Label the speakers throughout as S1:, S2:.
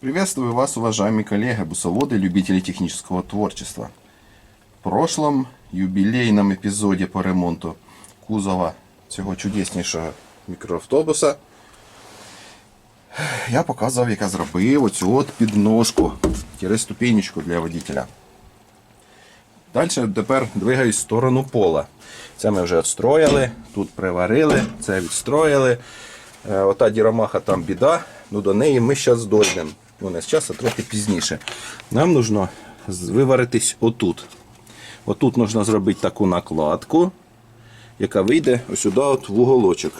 S1: Приветствую вас, уважаемые коллеги, бусоводы, любители технического творчества. В прошлом юбилейном епізоді по ремонту кузова цього чудеснішого мікроавтобуса я показував, як я зробив оцю от підножку, тире ступенечку для водителя. Далі тепер двигаюсь в сторону пола. Це ми вже відстроїли, тут приварили, це відстроїли. Е, Ота діромаха там біда, ну до неї ми зараз дойдемо. Ну не зараз, а трохи пізніше. Нам потрібно виваритись отут. Отут потрібно зробити таку накладку, яка вийде сюди от в уголочок.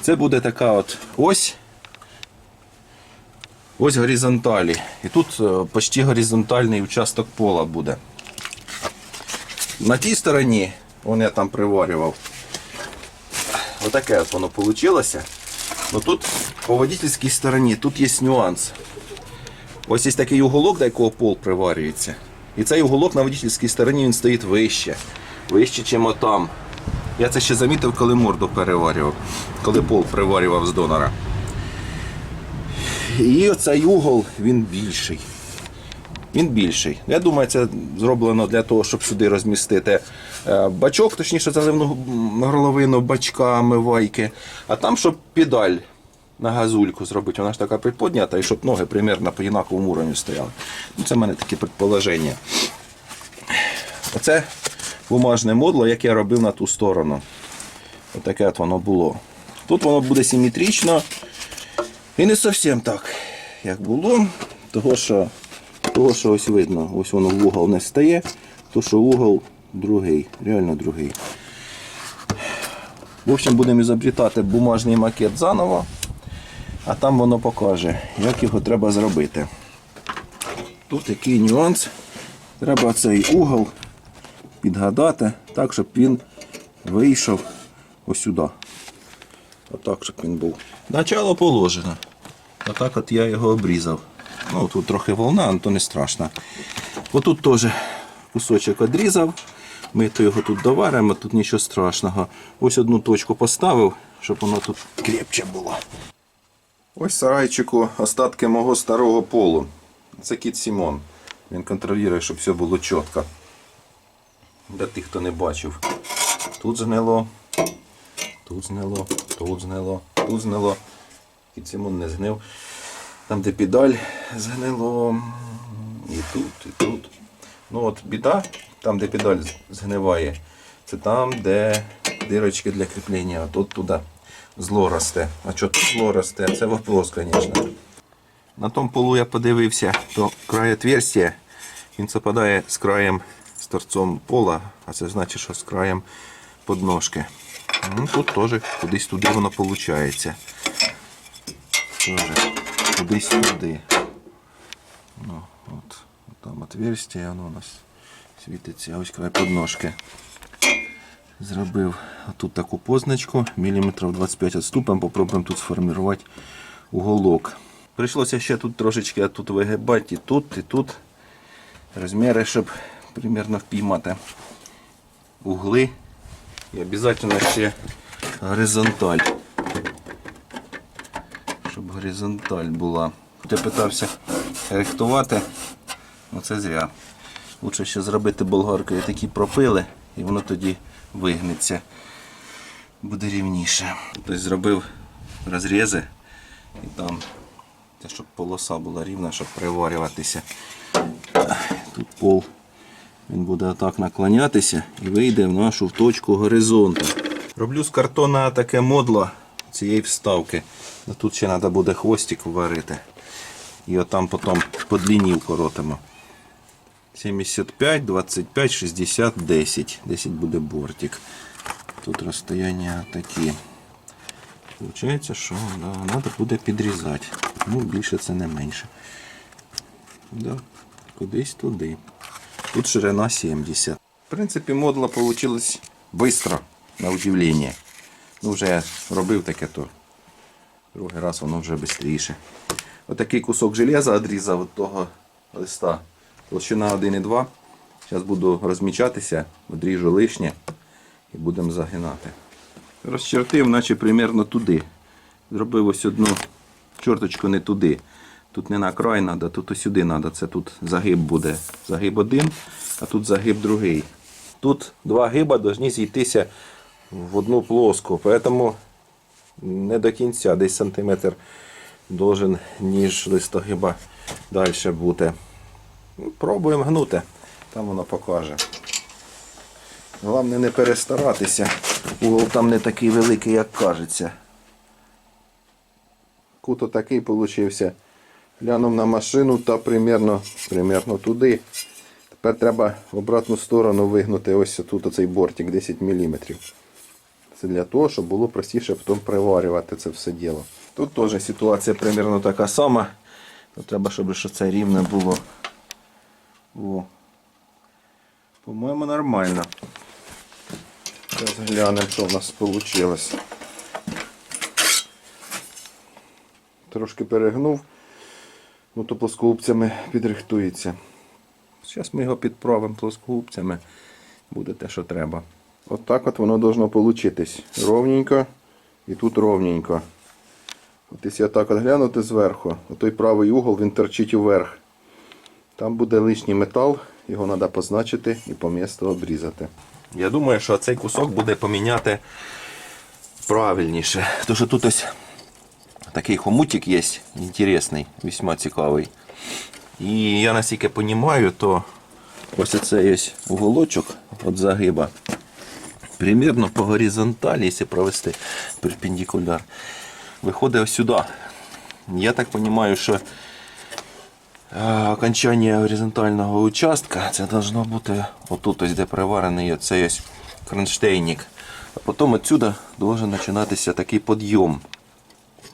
S1: Це буде така от ось. Ось горизонталі. І тут е, почти горизонтальний участок пола буде. На тій стороні, вон я там приварював. Отаке от воно вийшло. Ну тут по водительській стороні тут є нюанс. Ось є такий уголок, до якого пол приварюється. І цей уголок на водительській стороні він стоїть вище. Вище, ніж отам. Я це ще замітив, коли морду переварював, коли пол приварював з донора. І оцей угол він більший. Він більший. Я думаю, це зроблено для того, щоб сюди розмістити е, бачок, точніше заливну горловину бачка, мивайки, а там, щоб педаль на газульку зробити. Вона ж така приподнята, і щоб ноги примерно по однаковому уровню стояли. Ну, це в мене таке предположення. Оце бумажне модло, як я робив на ту сторону. Отаке от воно було. Тут воно буде симетрично. І не зовсім так, як було, того що, того, що ось видно, ось воно в угол не стає, то що угол другий, реально другий. В общем, будемо ізобретати бумажний макет заново, а там воно покаже, як його треба зробити. Тут який нюанс. Треба цей угол підгадати так, щоб він вийшов ось сюди. Отак, щоб він був. Начало положено. Отак от я його обрізав. Ну, тут трохи волна, але то не страшно. Отут теж кусочок відрізав. Ми то його тут доваримо, тут нічого страшного. Ось одну точку поставив, щоб воно тут крепче було. Ось сарайчику остатки мого старого полу. Це кіт Сімон. Він контролює, щоб все було чітко. Для тих, хто не бачив. Тут згнило, Тут знило, тут знило, тут знило. І Симон не згнив. Там, де педаль згнило. І тут, і тут. Ну от біда, там, де педаль згниває, це там, де дирочки для кріплення. А тут туди зло росте. А що тут зло росте? Це вопрос, звісно. На тому полу я подивився, то край отверстия, він совпадає з краєм з торцом пола, а це значить, що з краєм подножки. Ну, тут теж кудись туди воно виходить. Тоже кудись туди. Ну, от, там отверстие, воно у нас світиться, ось край подножки. Зробив тут таку позначку, міліметрів 25 відступом, попробуємо тут сформувати уголок. Прийшлося ще тут трошечки тут вигибати і тут, і тут розміри, щоб примерно впіймати угли. І обов'язково ще горизонталь. Щоб горизонталь була. Я питався рихтувати, але це зря. Лучше ще зробити болгаркою такі пропили, і воно тоді вигнеться. Буде рівніше. Тобто зробив розрізи і там, те, щоб полоса була рівна, щоб приварюватися. Тут пол він буде отак наклонятися і вийде в нашу точку горизонту. Роблю з картона таке модло цієї вставки. Тут ще треба буде хвостик варити. І отам потім по длині вкоротимо. 75, 25, 60, 10. 10 буде бортик. Тут розстояння такі. Получається, що да, треба буде підрізати. Ну, більше це не менше. Да, кудись туди. Тут ширина 70. В принципі, модло вийшло швидко, на удивлення. Ну, вже я робив таке, то другий раз воно вже швидше. Отакий кусок железа відрізав від того листа. Толщина 1,2. Зараз буду розмічатися, відріжу лишнє і будемо загинати. Розчертив, наче примерно туди. Зробив ось одну чорточку не туди. Тут не на край треба, тут усюди треба. Це тут загиб буде. Загиб один, а тут загиб другий. Тут два гиба повинні зійтися в одну плоску. Поэтому не до кінця, десь сантиметр должен ніж листогиба далі бути. Ну, Пробуємо гнути, там воно покаже. Головне не перестаратися. Угол там не такий великий, як кажеться. Кут отакий получився. Глянув на машину та примерно, примерно туди. Тепер треба в обратну сторону вигнути ось тут оцей бортик 10 мм. Це для того, щоб було простіше потім приварювати це все діло. Тут теж ситуація примерно така сама. Треба, щоб це рівне було. О. По-моєму, нормально. Зараз глянемо, що в нас вийшло. Трошки перегнув, ну то плоскогубцями підрихтується. Зараз ми його підправимо плоскогубцями. Буде те, що треба. От так от воно должно получитись. Ровненько і тут ровненько. От якщо так от глянути зверху, той правий угол він торчить уверх. Там буде лишній метал, його треба позначити і по місту обрізати. Я думаю, що цей кусок буде поміняти правильніше. Тому що тут ось такий хомутик є, інтересний, весьма цікавий. І я наскільки розумію, то ось цей ось уголочок від загиба. Примірно по горизонталі, якщо провести перпендикуляр, виходить сюди. Я так розумію, що окончання горизонтального участка це должно бути отут, ось де приварений оцей ось кронштейник. А потім отсюда должен починатися такий підйом.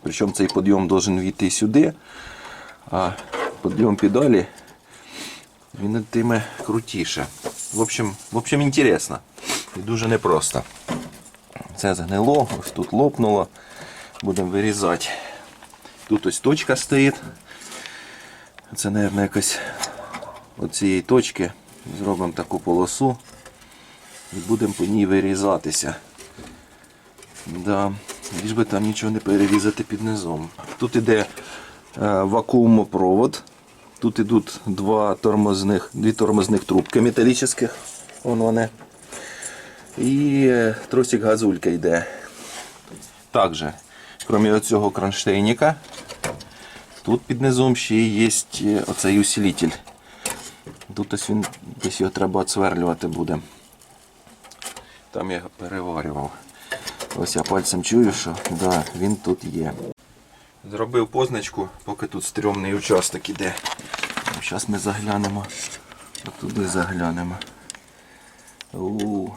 S1: Причому цей підйом должен війти сюди, а підйом педалі він йтиме крутіше. В общем, в общем, інтересно. І дуже непросто. Це згнило, ось тут лопнуло. Будемо вирізати. Тут ось точка стоїть. Це, мабуть, якось от цієї точки зробимо таку полосу і будемо по ній вирізатися. Да. Ліж би там нічого не перерізати під низом. Тут іде е, вакуумопровод. Тут ідуть два тормозних, дві тормозних трубки металічних. Вон вони. І е, тросик газулька йде. Також, крім цього кронштейника, тут під низом ще є е, оцей усилитель. Тут ось він десь його треба отсверлювати буде. Там я переварював. Ось я пальцем чую, що да, він тут є. Зробив позначку, поки тут стрьомний участок іде. Зараз ми заглянемо. Туди заглянемо. У.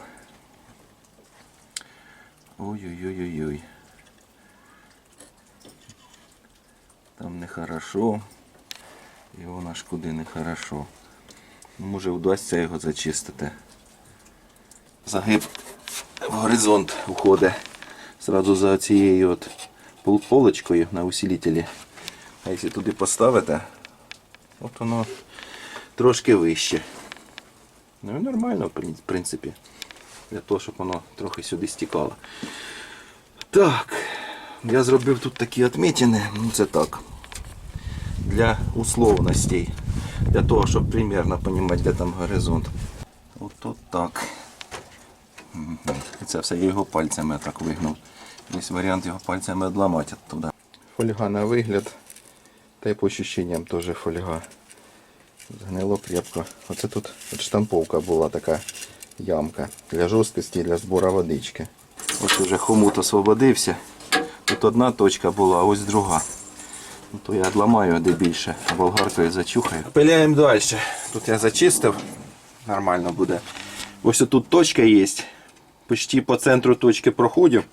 S1: Там нехорошо. Воно ж куди нехорошо. Може вдасться його зачистити. Загиб в горизонт уходить. Зразу за цією от полочкою на усилителі. А якщо туди поставити, от воно трошки вище. Ну і нормально, в принципі. Для того, щоб воно трохи сюди стікало. Так, я зробив тут такі відмітини. Ну це так. Для условностей. Для того, щоб примерно розуміти, де там горизонт. От от так. І це все я його пальцями так вигнув. Є варіант його пальцями відламати туди. Фольга на вигляд. Та й по ощущениям теж фольга. Згнило крепко. Оце тут штамповка була така ямка для жорсткості, для збору водички. Ось уже хомут освободився. Тут одна точка була, а ось друга. Ну, то я відламаю де більше, болгаркою зачухаю. Пиляємо далі. Тут я зачистив, нормально буде. Ось тут точка є. Почти по центру точки проходив.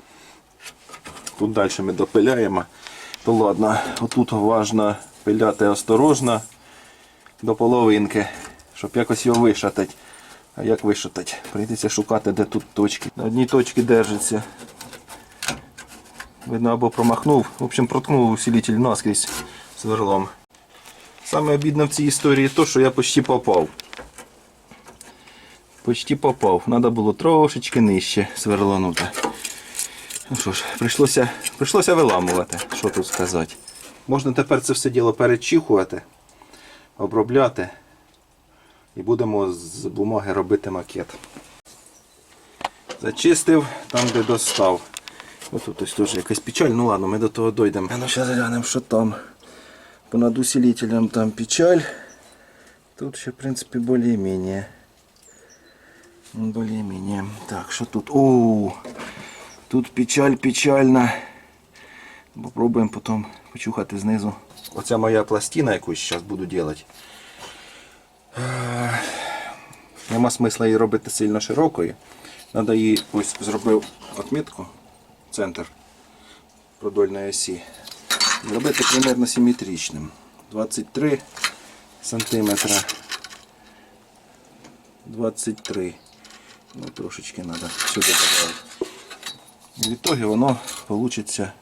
S1: Тут далі ми допиляємо. То ладно, отут важно пиляти осторожно до половинки, щоб якось його вишатати. А як вишатати? Прийдеться шукати, де тут точки. На одній точці держиться. Видно, або промахнув. В общем, проткнув усилитель наскрізь сверлом. Саме обідно в цій історії то, що я почти попав. Почти попав. Треба було трошечки нижче сверланути. Ну що ж, прийшлося, прийшлося виламувати, що тут сказати. Можна тепер це все діло перечіхувати, обробляти і будемо з бумаги робити макет. Зачистив там, де достав. Ось тут ось теж якась печаль, ну ладно, ми до того дійдемо. А ну зараз глянемо, що там. Понад усилителем там печаль. Тут ще, в принципі, більш-менш. Более-менее. Так, що тут? О, тут печаль печальна. Попробуємо потім почухати знизу. Оця моя пластина, яку зараз буду робити. Нема смисла її робити сильно широкою. Надо її ось зробив отмітку, центр продольної осі. Зробити примерно симметричним. 23 сантиметра. 23. Ну, трошечки треба сюди додати. В итоге воно получиться.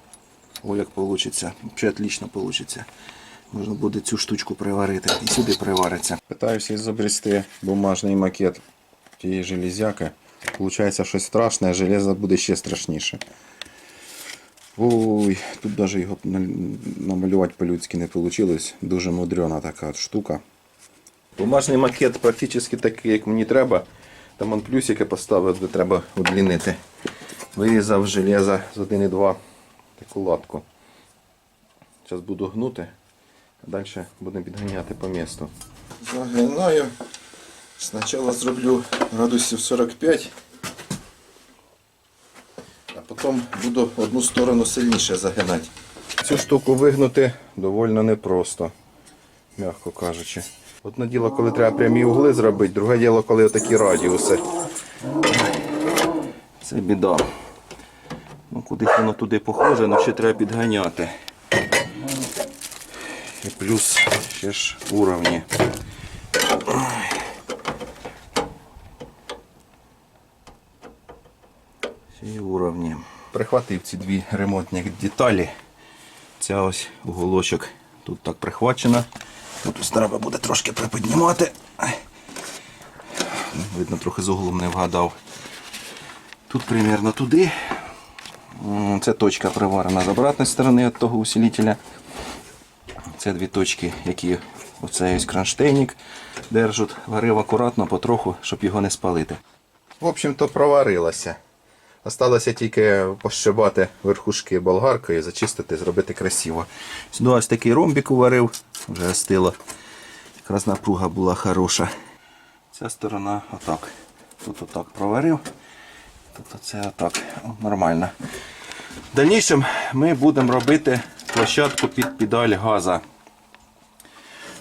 S1: О, як получиться. Взагалі отлично получиться. Можна буде цю штучку приварити і сюди привариться. Питаюся ізобрести бумажний макет тієї железяки. Получається щось страшне, а железо буде ще страшніше. Ой, тут навіть його намалювати по-людськи не вийшло. Дуже мудрена така штука. Бумажний макет практично такий, як мені треба. Там он плюсики поставив, де треба удлінити. Вирізав железо з 1,2 таку латку. Зараз буду гнути, а далі будемо підганяти по місту. Загинаю. Спочатку зроблю градусів 45, а потім буду одну сторону сильніше загинати. Цю штуку вигнути доволі непросто, м'яко кажучи. Одне діло, коли треба прямі угли зробити, друге діло, коли такі радіуси. Це біда. Ну, кудись воно туди похоже, але ще треба підганяти. І плюс ще ж уровні. Всі уровні. Прихватив ці дві ремонтні деталі. Ця ось уголочок тут так прихвачена. Тут ось треба буде трошки приподнімати. Видно, трохи з углом не вгадав. Тут примерно туди. Це точка приварена з обратної сторони від того усилителя. Це дві точки, які оцей ось кронштейник держать. Варив акуратно, потроху, щоб його не спалити. В общем-то, проварилося. Осталося тільки пощебати верхушки болгаркою, зачистити, зробити красиво. Сюди ось такий ромбик уварив, вже остило. Якраз напруга була хороша. Ця сторона отак. Тут отак проварив. Тут оце отак. Нормально. В дальнішому ми будемо робити площадку під педаль газа.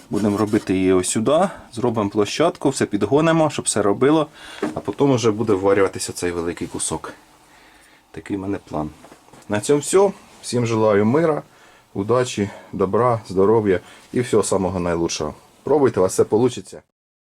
S1: Будемо робити її ось сюди, зробимо площадку, все підгонимо, щоб все робило, а потім вже буде вварюватися цей великий кусок. Такий в мене план. На цьому все. Всім желаю мира, удачі, добра, здоров'я і всього самого найлучшого. Пробуйте, у вас все вийде.